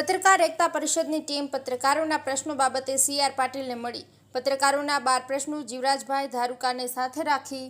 પત્રકાર એકતા પરિષદની ટીમ પત્રકારોના પ્રશ્નો બાબતે સી આર પાટીલને મળી. પત્રકારોના બાર પ્રશ્નો જીવરાજભાઈ ધારુકાને સાથે રાખી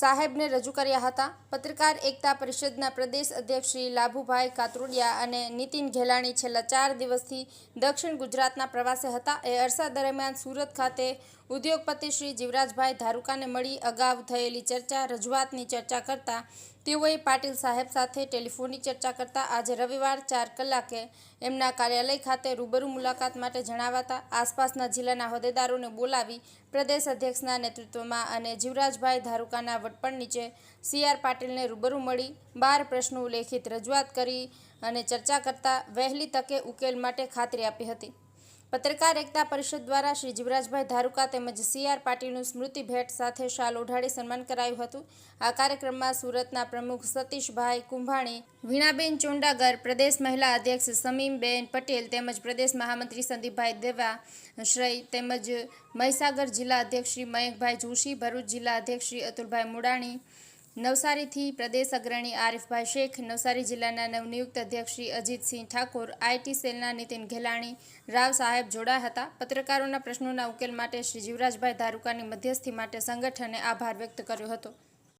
સાહેબને રજૂ કર્યા હતા. પત્રકાર એકતા પરિષદના પ્રદેશ અધ્યક્ષ શ્રી લાભુભાઈ કાતરોડિયા અને નીતિન ઘેલાણી છેલ્લા ચાર દિવસથી દક્ષિણ ગુજરાતના પ્રવાસે હતા. એ અરસા દરમિયાન સુરત ખાતે ઉદ્યોગપતિ શ્રી જીવરાજભાઈ ધારુકાને મળી અગાઉ થયેલી ચર્ચા, રજૂઆતની ચર્ચા કરતા તેઓએ પાટીલ સાહેબ સાથે ટેલિફોનની ચર્ચા કરતા આજે રવિવાર ચાર કલાકે એમના કાર્યાલય ખાતે રૂબરૂ મુલાકાત માટે જણાવાતા આસપાસના જિલ્લાના હોદ્દેદારોને બોલાવી પ્રદેશ અધ્યક્ષના નેતૃત્વમાં અને જીવરાજભાઈ ધારુકાના વડપણ નીચે સી આર પાટીલને રૂબરૂ મળી બાર પ્રશ્નો લેખિત રજૂઆત કરી અને ચર્ચા કરતા વહેલી તકે ઉકેલ માટે ખાતરી આપી હતી. પત્રકાર એકતા પરિષદ દ્વારા શ્રી જીવરાજભાઈ ધારુકા તેમજ સી આર પાટીલનું સ્મૃતિ ભેટ સાથે શાલ ઓઢાડી સન્માન કરાયું હતું. આ કાર્યક્રમમાં સુરતના પ્રમુખ સતીશભાઈ કુંભાણી, વીણાબેન ચોંડાગર, પ્રદેશ મહિલા અધ્યક્ષ સમીમબેન પટેલ તેમજ પ્રદેશ મહામંત્રી સંદીપભાઈ દેવા શ્રી તેમજ મહીસાગર જિલ્લા અધ્યક્ષ શ્રી મયંકભાઈ જોશી, ભરૂચ જિલ્લા અધ્યક્ષ શ્રી અતુલભાઈ મુડાણી નવસારીથી પ્રદેશ અગ્રણી આરિફભાઈ શેખ, નવસારી જિલ્લાના નવનિયુક્ત અધ્યક્ષ શ્રી અજીતસિંહ ઠાકોર, આઈટી સેલના નીતિન ઘેલાણી, રાવ સાહેબ જોડાયા હતા. પત્રકારોના પ્રશ્નોના ઉકેલ માટે શ્રી જીવરાજભાઈ ધારુકાની મધ્યસ્થી માટે સંગઠને આભાર વ્યક્ત કર્યો હતો.